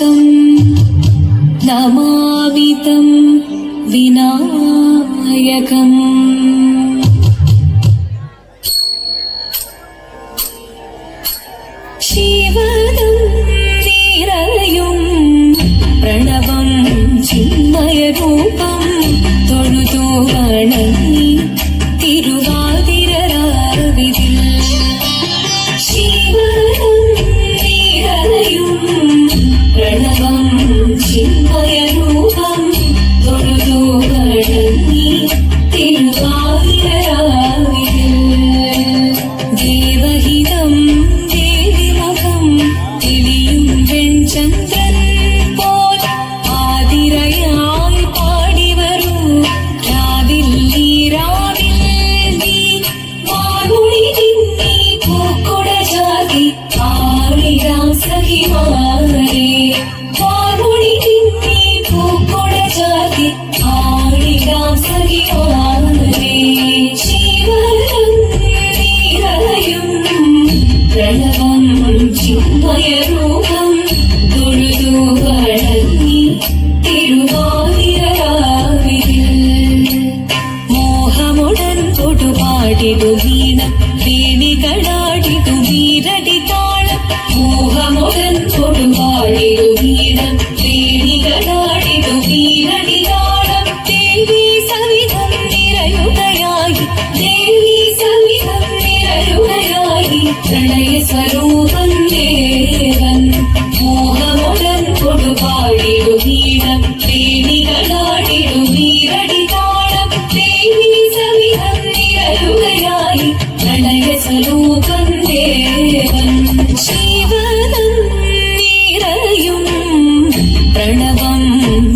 തം നമാവിതം വിനായകം. ശിവനം തൊഴുതോ പ്രണവം വണങ്ങി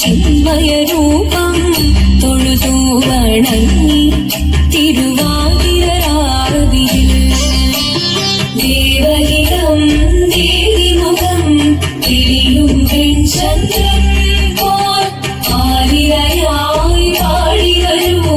ചിന്മയരൂപം തൊഴുതു വണങ്ങി തിരുവാതിരാവിയിൽ ദേവഹിതം ദേവിമുഖം തിരിയും ചന്ദ്രൻ പോൽ ആലിരയായി പാടി വരൂ.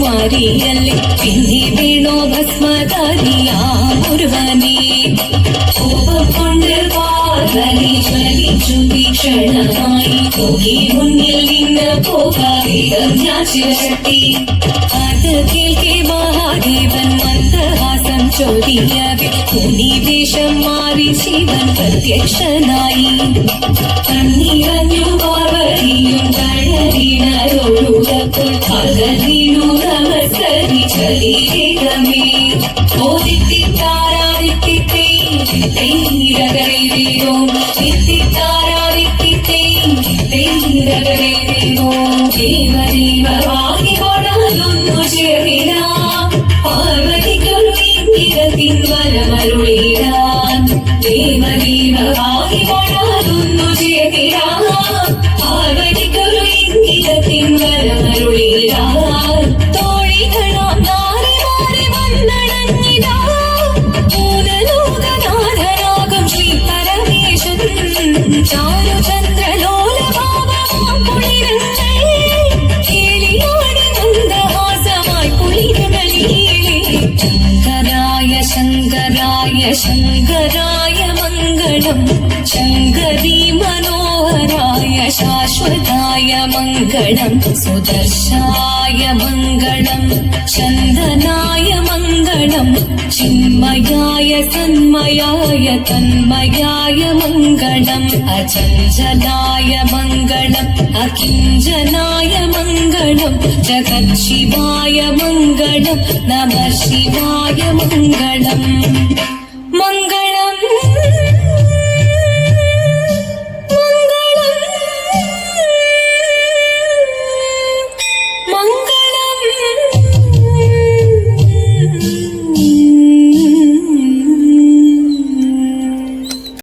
ഭാര്യയല്ലേ പിന്നെ വീണോ ഭസ്മധാരിയാമൊരുവനെ കോപം കൊണ്ട് പാർവതി ജ്വലിച്ചു ഭീഷണമായി പോകി മുന്നിൽ നിന്ന് പോകാതെ ഞാൻ ശിവശക്തി അത് കേൾക്കേ ചൊരിയവെ മുനിവേഷം മാറി ശിവൻ പ്രത്യക്ഷനായി. കണ്ണീറഞ്ഞു പാർവതിയും കഴലിനരോടുകപ്പോൾ പകലിനു നമസ്കരിച്ചലീകമേ ഓദിത്തിത്താരാദിത്തിത്തേ തൈരകരേരോ തിത്തിത്താരാദിത്തിത്തേ തൈരകരേരോ ദേവദേവവാകി വരമരുളിടാൻ ദേവദേവവാകി ശങ്കരീ മനോഹരായ ശാശ്വതായ മംഗളം സുദർശായ മംഗളം ചന്ദനായ മംഗളം ചിന്മയായ തന്മയായ തന്മയായ മംഗളം അചഞ്ചലായ മംഗളം അകിഞ്ചനായ മംഗളം ജഗത് ശിവായ മംഗളം നമ ശിവായ മംഗളം.